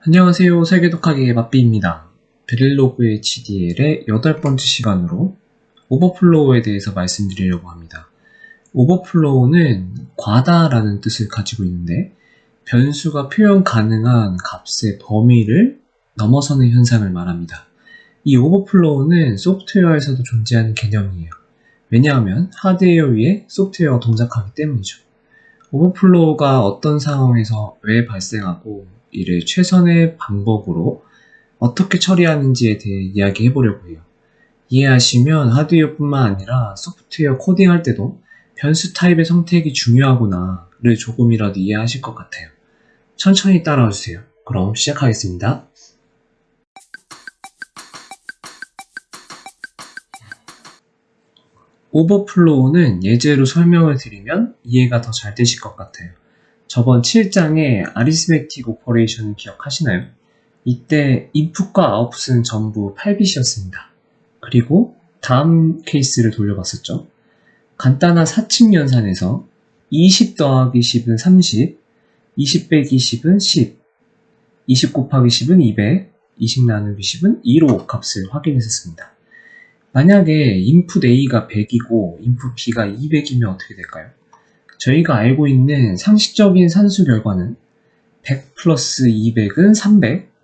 안녕하세요. 세계독하기의 맛비입니다. 베릴로그 HDL의 여덟 번째 시간으로 오버플로우에 대해서 말씀드리려고 합니다. 오버플로우는 과다라는 뜻을 가지고 있는데 변수가 표현 가능한 값의 범위를 넘어서는 현상을 말합니다. 이 오버플로우는 소프트웨어에서도 존재하는 개념이에요. 왜냐하면 하드웨어 위에 소프트웨어가 동작하기 때문이죠. 오버플로우가 어떤 상황에서 왜 발생하고 이를 최선의 방법으로 어떻게 처리하는지에 대해 이야기해 보려고 해요. 이해하시면 하드웨어뿐만 아니라 소프트웨어 코딩할 때도 변수 타입의 선택이 중요하구나를 조금이라도 이해하실 것 같아요. 천천히 따라와 주세요. 그럼 시작하겠습니다. 오버플로우는 예제로 설명을 드리면 이해가 더 잘 되실 것 같아요. 저번 7장의 아리스메틱 오퍼레이션을 기억하시나요? 이때 인풋과 아웃풋은 전부 8빛이었습니다. 그리고 다음 케이스를 돌려봤었죠. 간단한 사칙 연산에서 20 더하기 10은 30, 20 빼기 10은 10, 20 곱하기 10은 200, 20 나누기 10은 2로 값을 확인했었습니다. 만약에 인풋 A가 100이고 인풋 B가 200이면 어떻게 될까요? 저희가 알고 있는 상식적인 산수 결과는 100 플러스 200은 300,